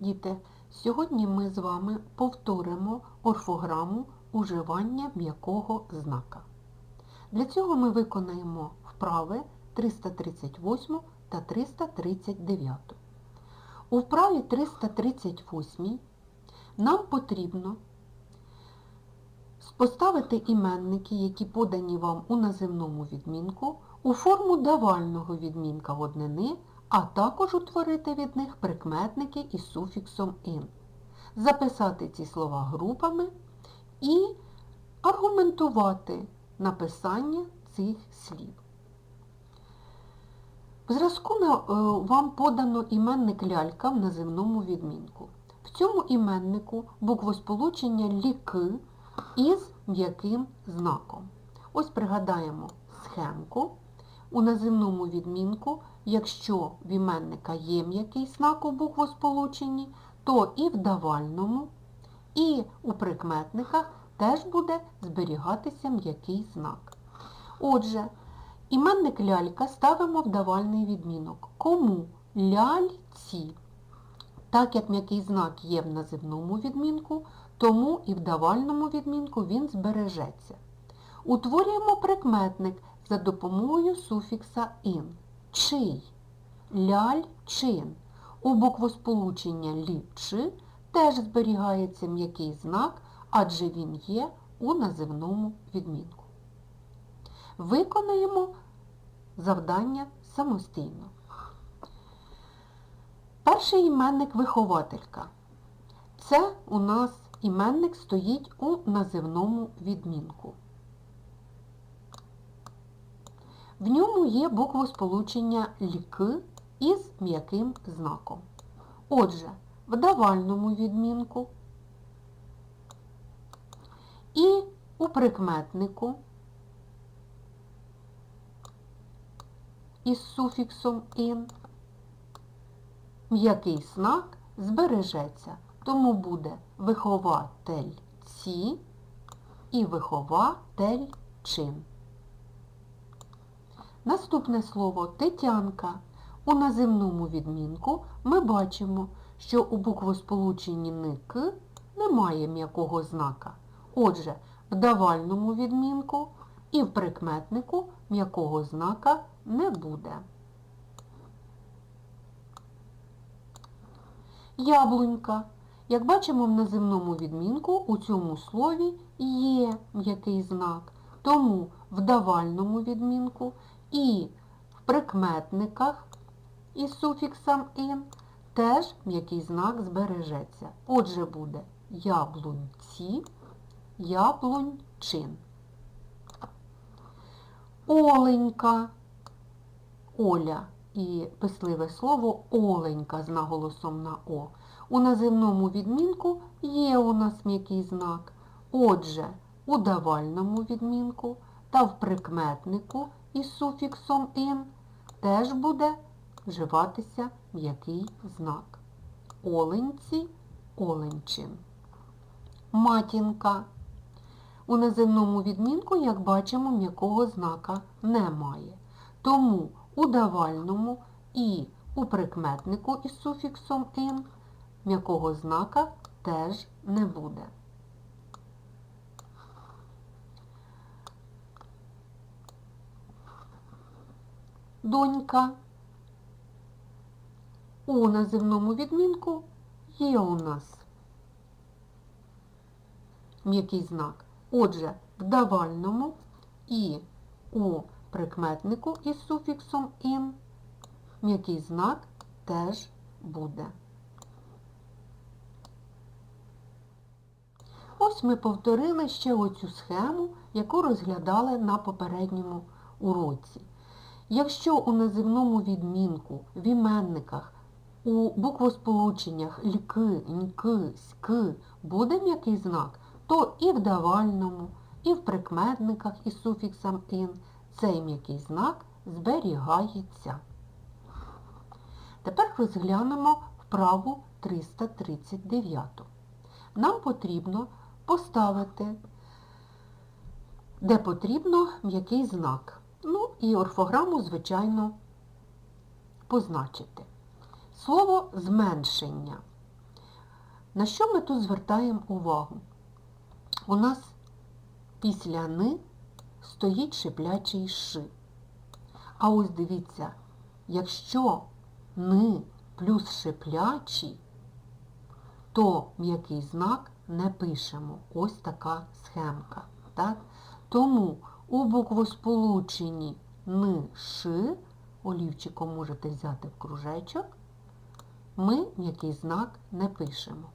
Діти, сьогодні ми з вами повторимо орфограму уживання м'якого знака. Для цього ми виконаємо вправи 338 та 339. У вправі 338 нам потрібно поставити іменники, які подані вам у називному відмінку, у форму давального відмінка однини, а також утворити від них прикметники із суфіксом «ин». Записати ці слова групами і аргументувати написання цих слів. В зразку е, вам подано іменник лялька в називному відмінку. В цьому іменнику буквосполучення ліки із м'яким знаком. Ось пригадаємо схемку. У називному відмінку, якщо в іменника є м'який знак у буквосполученні, то і в давальному, і у прикметниках теж буде зберігатися м'який знак. Отже, іменник лялька ставимо в давальний відмінок. Кому? Ляльці. Так як м'який знак є в називному відмінку, тому і в давальному відмінку він збережеться. Утворюємо прикметник за допомогою суфікса ін. Чий? Ляль-чин. У буквосполучення лі-чи теж зберігається м'який знак, адже він є у називному відмінку. Виконаємо завдання самостійно. Перший іменник вихователька. Це у нас іменник стоїть у називному відмінку. В ньому є буквосполучення ліки із м'яким знаком. Отже, в давальному відмінку і у прикметнику із суфіксом ін м'який знак збережеться, тому буде виховательці і виховательчин. Наступне слово Тетянка. У називному відмінку ми бачимо, що у буквосполученні ник немає м'якого знака. Отже, в давальному відмінку і в прикметнику м'якого знака не буде. Яблунька. Як бачимо в називному відмінку, у цьому слові є м'який знак. Тому в давальному відмінку і в прикметниках із суфіксом «ин» теж м'який знак збережеться. Отже, буде яблуньці, яблуньчин. Оленька, Оля і писливе слово оленька з наголосом на О. У називному відмінку є у нас м'який знак. Отже, у давальному відмінку та в прикметнику із суфіксом «ин» теж буде вживатися м'який знак. Оленці, оленчин. Матінка. У називному відмінку, як бачимо, м'якого знака немає. Тому у давальному і у прикметнику із суфіксом «ин» м'якого знака теж не буде. Донька. У називному відмінку є у нас м'який знак. Отже, в давальному і у прикметнику із суфіксом «ін» м'який знак теж буде. Ось ми повторили ще оцю схему, яку розглядали на попередньому уроці. Якщо у називному відмінку, в іменниках, у буквосполученнях льки, ньки, ськи буде м'який знак, то і в давальному, і в прикметниках із суфіксом «ин» цей м'який знак зберігається. Тепер розглянемо вправу 339. Нам потрібно поставити, де потрібно м'який знак. І орфограму, звичайно, позначити. Слово зменшення. На що ми тут звертаємо увагу? У нас після ни стоїть шиплячий ши. А ось дивіться, якщо ни плюс шиплячий, то м'який знак не пишемо. Ось така схемка. Так? Тому у буквосполученні ни ши, олівчиком можете взяти в кружечок, ми м'який знак не пишемо.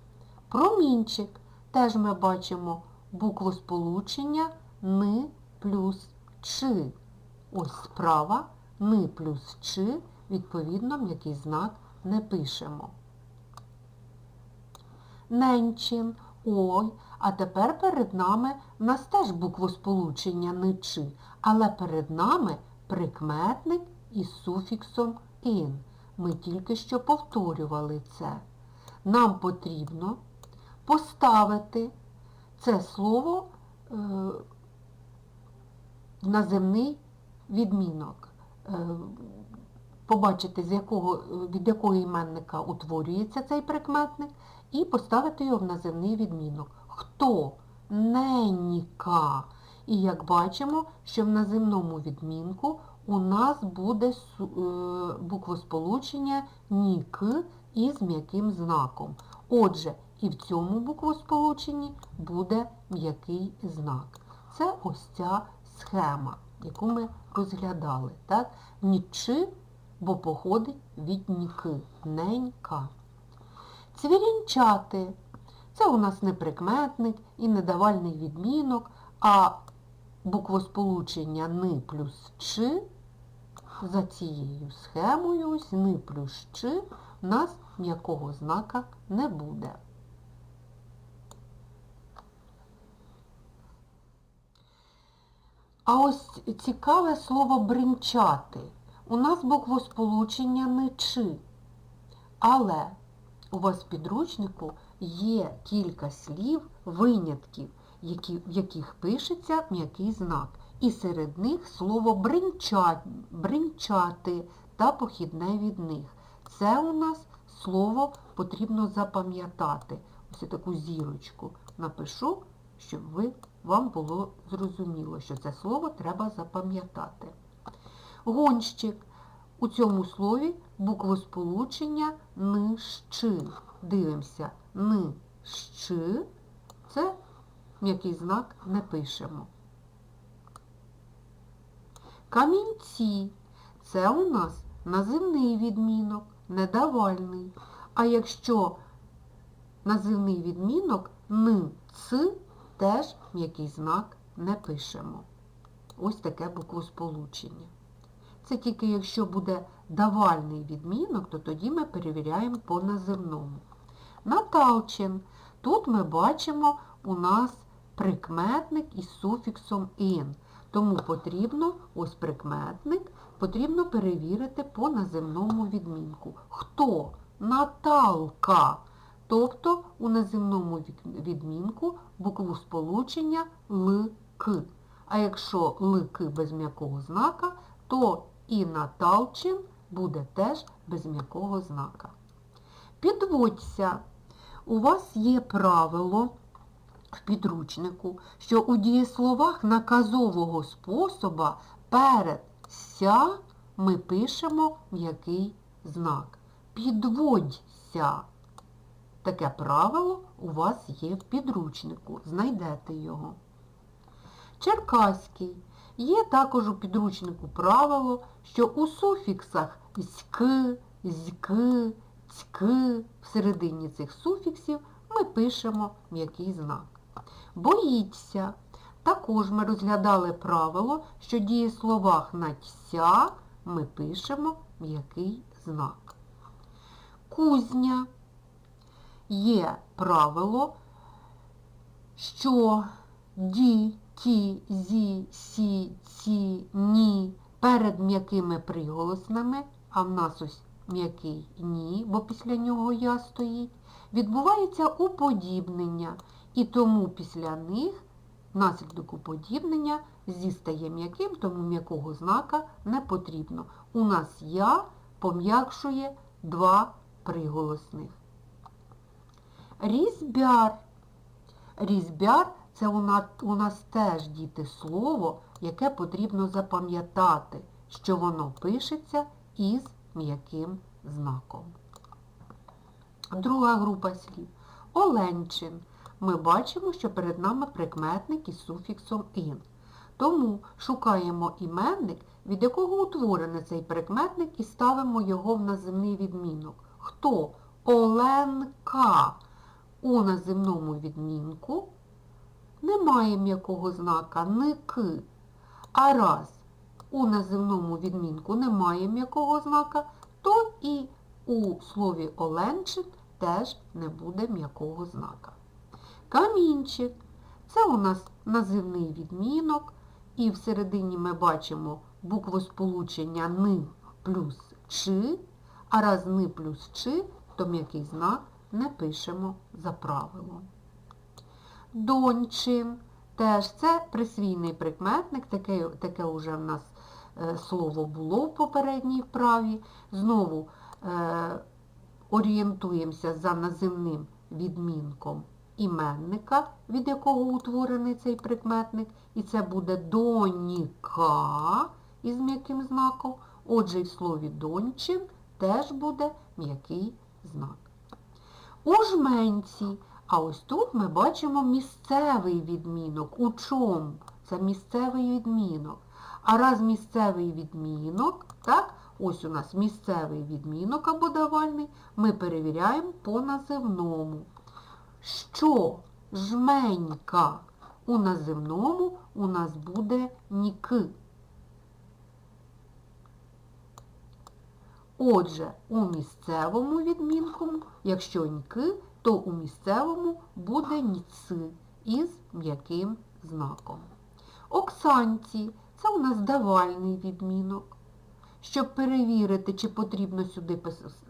Промінчик теж ми бачимо буквосполучення ни плюс чи. Ось справа ни плюс чи, відповідно, м'який знак не пишемо. Ненчин, ой, а тепер перед нами в нас теж буквосполучення ни чи, але перед нами прикметник із суфіксом ін. Ми тільки що повторювали це. Нам потрібно поставити це слово е, в наземний відмінок. Е, побачити, з якого, від якого іменника утворюється цей прикметник, і поставити його в наземний відмінок. Хто? Ненька. І як бачимо, що в наземному відмінку у нас буде е, буквосполучення нік із м'яким знаком. Отже, і в цьому буквосполученні буде м'який знак. Це ось ця схема, яку ми розглядали. Так? Нічи, бо походить від ніки. Ненька. Цвірінчати. Це у нас не прикметник і не давальний відмінок, а буквосполучення ни плюс чи за цією схемою ось ни плюс чи в нас м'якого знака не буде. А ось цікаве слово бринчати. У нас буквосполучення не чи. Але у вас в підручнику є кілька слів, винятків, які, в яких пишеться м'який знак. І серед них слово бринчать, бринчати та похідне від них. Це у нас слово потрібно запам'ятати. Ось таку зірочку напишу, щоб ви, вам було зрозуміло, що це слово треба запам'ятати. Гонщик. У цьому слові буквосполучення ни щи. Дивимося, ни щи. Це м'який знак не пишемо. Камінці. Це у нас називний відмінок, недавальний. А якщо називний відмінок ни ц, теж м'який знак не пишемо. Ось таке буквосполучення. Це тільки якщо буде давальний відмінок, то тоді ми перевіряємо по називному. Наталчин. Тут ми бачимо у нас прикметник із суфіксом «ін». Тому потрібно, ось прикметник, потрібно перевірити по наземному відмінку. Хто? Наталка. Тобто у наземному відмінку букву сполучення ЛК. А якщо ЛК без м'якого знака, то і Наталчин буде теж без м'якого знака. Підводься. У вас є правило підручнику, що у дієсловах наказового способа перед ся ми пишемо м'який знак. Підводься. Таке правило у вас є в підручнику. Знайдете його. Черкаський. Є також у підручнику правило, що у суфіксах «ськ», «зьк», «цьк» всередині цих суфіксів ми пишемо м'який знак. Боїться. Також ми розглядали правило, що дієсловах на «ся» ми пишемо м'який знак. Кузня. Є правило, що ді, ті, зі, сі, ці, ні перед м'якими приголосними, а в нас ось м'який ні, бо після нього я стоїть, відбувається уподібнення, і тому після них внаслідок уподібнення зі стає м'яким, тому м'якого знака не потрібно. У нас я пом'якшує два приголосних. Різьбяр. Різьбяр це у нас теж діти слово, яке потрібно запам'ятати, що воно пишеться із м'яким знаком. Друга група слів. Оленчин. Ми бачимо, що перед нами прикметник із суфіксом ін. Тому шукаємо іменник, від якого утворений цей прикметник і ставимо його в називний відмінок. Хто? Оленка. У називному відмінку немає м'якого знака ники. А раз у називному відмінку немає м'якого знака, то і у слові Оленчин теж не буде м'якого знака. Камінчик. Це у нас називний відмінок, і всередині ми бачимо буквосполучення ни плюс чи, а раз ни плюс чи, то м'який знак не пишемо за правилом. Дончин теж це присвійний прикметник, таке, таке вже в нас е, слово було в попередній вправі. Знову е, орієнтуємося за називним відмінком іменника, від якого утворений цей прикметник, і це буде доніка із м'яким знаком. Отже, і в слові дончин теж буде м'який знак. У жменці, а ось тут ми бачимо місцевий відмінок. У чому? Це місцевий відмінок. А раз місцевий відмінок, так, ось у нас місцевий відмінок або давальний, ми перевіряємо по називному. Що жменька у називному у нас буде ніки. Отже, у місцевому відмінку, якщо ніки, то у місцевому буде ніци із м'яким знаком. Оксанці це у нас давальний відмінок. Щоб перевірити, чи потрібно сюди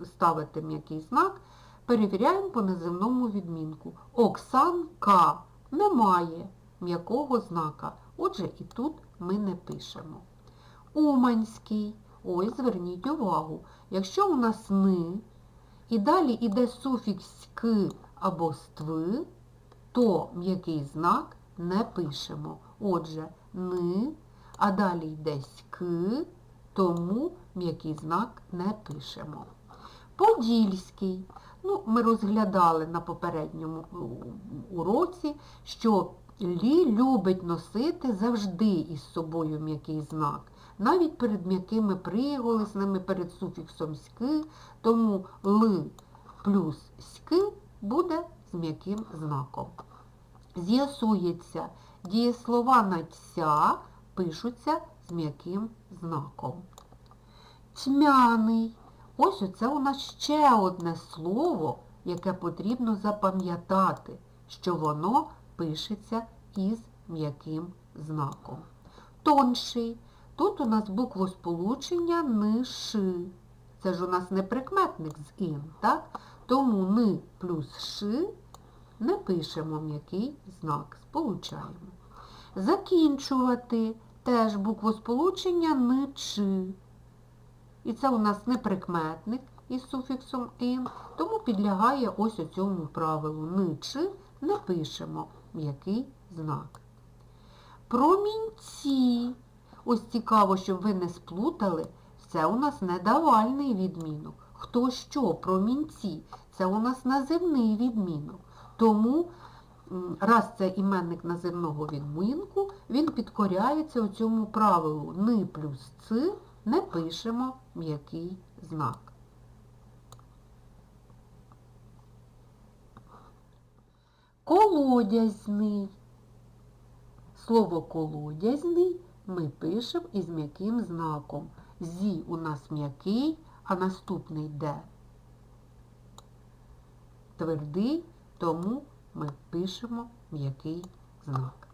ставити м'який знак, перевіряємо по називному відмінку. Оксанка немає м'якого знака. Отже, і тут ми не пишемо. Уманський. Ось, зверніть увагу. Якщо у нас ни, і далі йде суфікс ки або стви, то м'який знак не пишемо. Отже, ни, а далі йде ки, тому м'який знак не пишемо. Подільський. Ну, ми розглядали на попередньому уроці, що лі любить носити завжди із собою м'який знак. Навіть перед м'якими приголосними, перед суфіксом ськи, тому ли плюс ськи буде з м'яким знаком. З'ясується, дієслова на ця пишуться з м'яким знаком. Тьмяний. Ось оце у нас ще одне слово, яке потрібно запам'ятати, що воно пишеться із м'яким знаком. Тонший. Тут у нас буквосполучення ни ши. Це ж у нас не прикметник з ін, так? Тому ни плюс ши не пишемо м'який знак, сполучаємо. Закінчувати теж буквосполучення ни чи. І це у нас не прикметник із суфіксом ін, тому підлягає ось цьому правилу. Ни чи не пишемо м'який знак. Промінці. Ось цікаво, щоб ви не сплутали, це у нас не давальний відмінок. Хто що, промінці? Це у нас називний відмінок. Тому, раз це іменник називного відмінку, він підкоряється цьому правилу. Ни плюс ци не пишемо м'який знак. Колодязний. Слово колодязний ми пишемо із м'яким знаком. Зі у нас м'який, а наступний де? Твердий, тому ми пишемо м'який знак.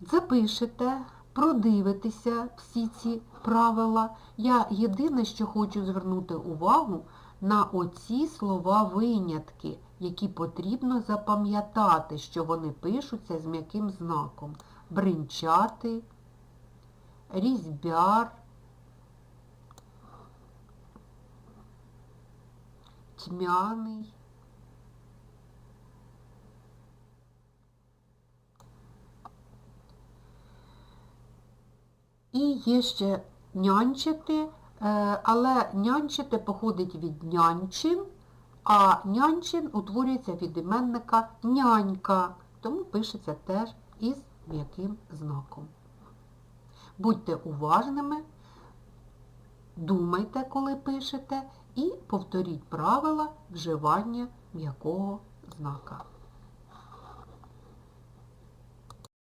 Запишете, продивитеся всі ці правила. Я єдине, що хочу звернути увагу на оці слова винятки, які потрібно запам'ятати, що вони пишуться з м'яким знаком. Бринчати, різьбяр, тьмяний. І є ще нянчити, е, але нянчити походить від нянчин, а нянчин утворюється від іменника нянька, тому пишеться теж із м'яким знаком. Будьте уважними, думайте, коли пишете, і повторіть правила вживання м'якого знака.